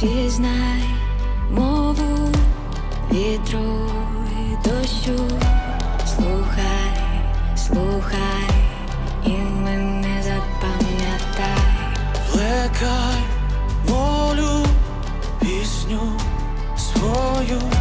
пізнай мову вітру і дощу, слухай, слухай, і мене запам'ятай, плекай волю, пісню свою.